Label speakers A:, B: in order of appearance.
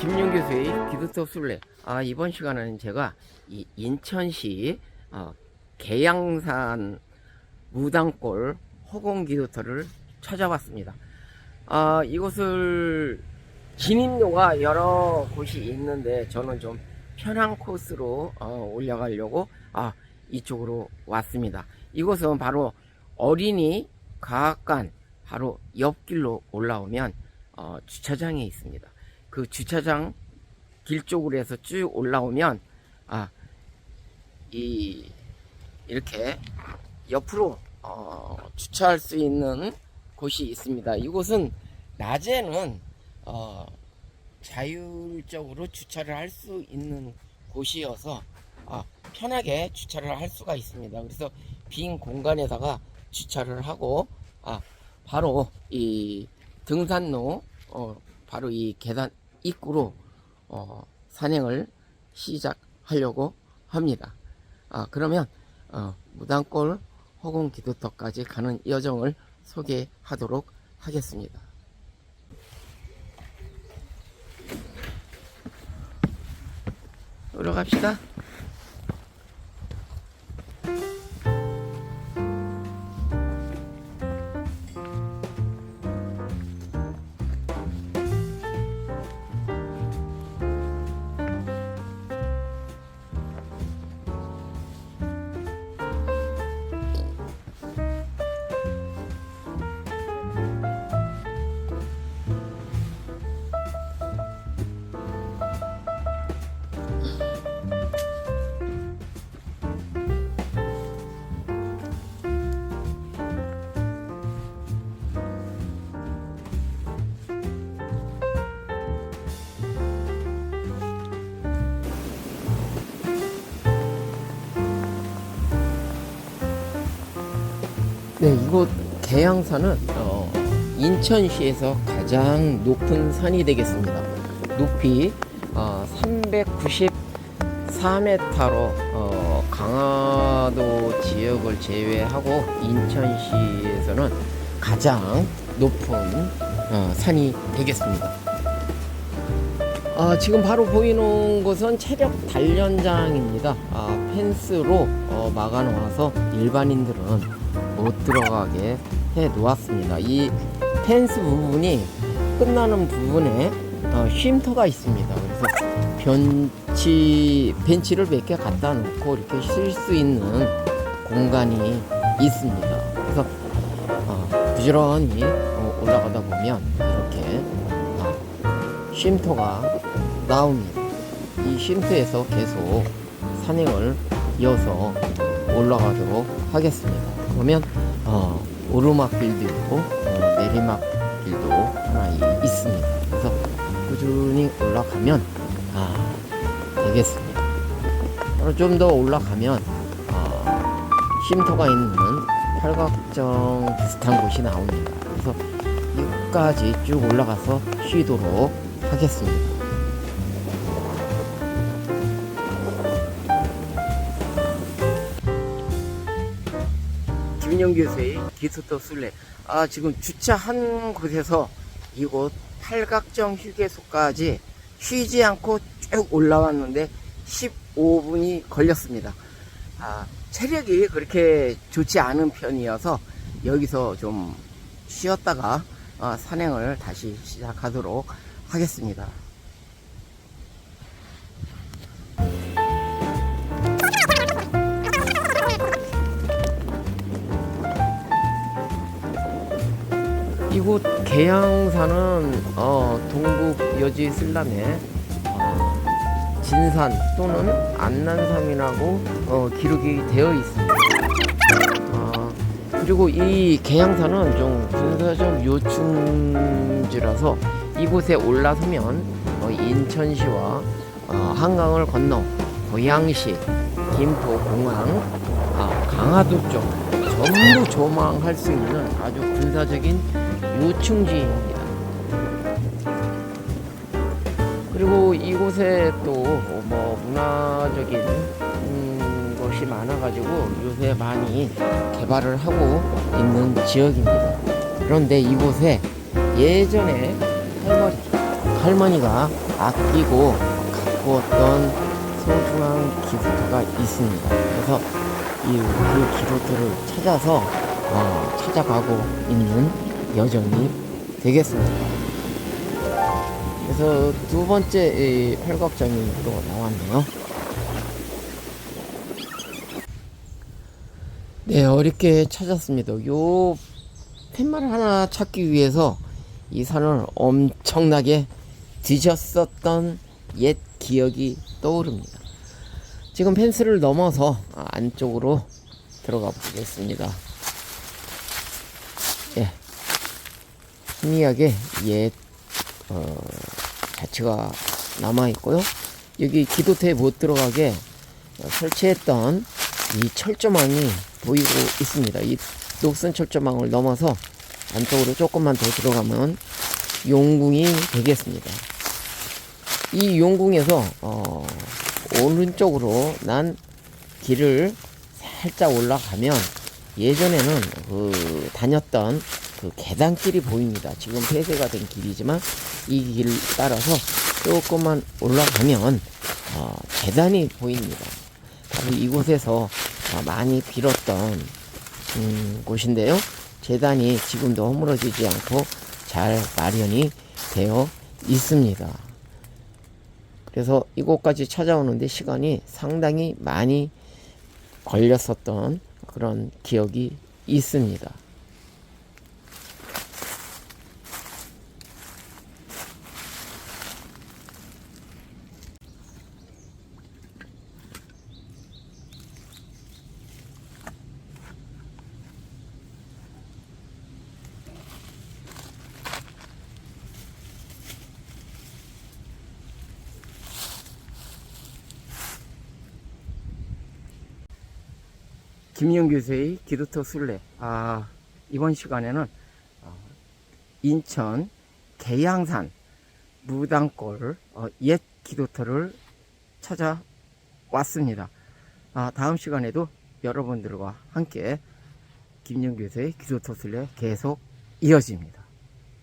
A: 김윤 교수의 기도터 술래. 아, 이번 시간은 제가 이 인천시 어, 계양산 무당골 허공 기도터를 찾아봤습니다. 아, 이곳을 진입로가 여러 곳이 있는데 저는 좀 편한 코스로 어, 올라가려고 아, 이쪽으로 왔습니다. 이곳은 바로 어린이 과학관 바로 옆길로 올라오면 어, 주차장이 있습니다. 그 주차장 길 쪽으로 해서 쭉 올라오면 아, 이 이렇게 옆으로 어, 주차할 수 있는 곳이 있습니다. 이곳은 낮에는 어, 자율적으로 주차를 할 수 있는 곳이어서 아, 편하게 주차를 할 수가 있습니다. 그래서 빈 공간에다가 주차를 하고 아, 바로 이 등산로 어, 바로 이 계단 입구로 어, 산행을 시작하려고 합니다. 아, 그러면 어, 무당골 허공 기도터까지 가는 여정을 소개하도록 하겠습니다. 올라갑시다. 네, 이곳 계양산은 어, 인천시에서 가장 높은 산이 되겠습니다. 높이 어, 394m로 어, 강화도 지역을 제외하고 인천시에서는 가장 높은 어, 산이 되겠습니다. 아, 지금 바로 보이는 곳은 체력 단련장입니다. 아, 펜스로 어, 막아놓아서 일반인들은 못 들어가게 해 놓았습니다. 이 펜스 부분이 끝나는 부분에 어, 쉼터가 있습니다. 그래서 벤치, 벤치를 몇 개 갖다 놓고 이렇게 쉴 수 있는 공간이 있습니다. 그래서 어, 부지런히 어, 올라가다 보면 이렇게 어, 쉼터가 나옵니다. 이 쉼터에서 계속 산행을 이어서 올라가도록 하겠습니다. 그러면 어, 오르막 길도 있고 어, 내리막 길도 하나 이- 있습니다. 그래서 꾸준히 올라가면 아, 되겠습니다. 좀 더 올라가면 어, 쉼터가 있는 팔각정 비슷한 곳이 나옵니다. 그래서 여기까지 쭉 올라가서 쉬도록 하겠습니다. 김인영 교수의 기스터 술래. 아, 지금 주차한 곳에서 이곳 팔각정 휴게소까지 쉬지 않고 쭉 올라왔는데 15분이 걸렸습니다. 아, 체력이 그렇게 좋지 않은 편이어서 여기서 좀 쉬었다가 어, 산행을 다시 시작하도록 하겠습니다. 이곳 계양산은 어, 동북 여지 슬람의 어, 진산 또는 안난산이라고 어, 기록이 되어 있습니다. 어, 그리고 이 계양산은 좀 군사적 요충지라서 이곳에 올라서면 어, 인천시와 어, 한강을 건너 고양시, 김포, 공항, 아, 강화도 쪽 전부 조망할 수 있는 아주 군사적인 요충지입니다. 그리고 이곳에 또 뭐 문화적인 음, 것이 많아가지고 요새 많이 개발을 하고 있는 지역입니다. 그런데 이곳에 예전에 할머니, 할머니가 아끼고 가꾸었던 소중한 기도터가 있습니다. 그래서 이그 기도터를 찾아서 어, 찾아가고 있는 여정이 되겠습니다. 그래서 두 번째 이 팔각정이 또 나왔네요. 네, 어렵게 찾았습니다. 요 팻말을 하나 찾기 위해서 이 산을 엄청나게 뒤졌었던 옛 기억이 떠오릅니다. 지금 펜스를 넘어서 안쪽으로 들어가 보겠습니다. 예. 희미하게 옛, 어, 자취가 남아 있고요. 여기 기도터에 못 들어가게 설치했던 이 철조망이 보이고 있습니다. 이 녹슨 철조망을 넘어서 안쪽으로 조금만 더 들어가면 용궁이 되겠습니다. 이 용궁에서 어, 오른쪽으로 난 길을 살짝 올라가면 예전에는 그 다녔던 그 계단길이 보입니다. 지금 폐쇄가 된 길이지만 이 길을 따라서 조금만 올라가면 어, 계단이 보입니다. 바로 이곳에서 어, 많이 빌었던 음, 곳인데요. 재단이 지금도 허물어지지 않고 잘 마련이 되어 있습니다. 그래서 이곳까지 찾아오는데 시간이 상당히 많이 걸렸었던 그런 기억이 있습니다. 김영 교수의 기도터 순례. 아, 이번 시간에는 어, 인천 계양산 무당골 어, 옛 기도터를 찾아왔습니다. 아, 다음 시간에도 여러분들과 함께 김영 교수의 기도터 순례 계속 이어집니다.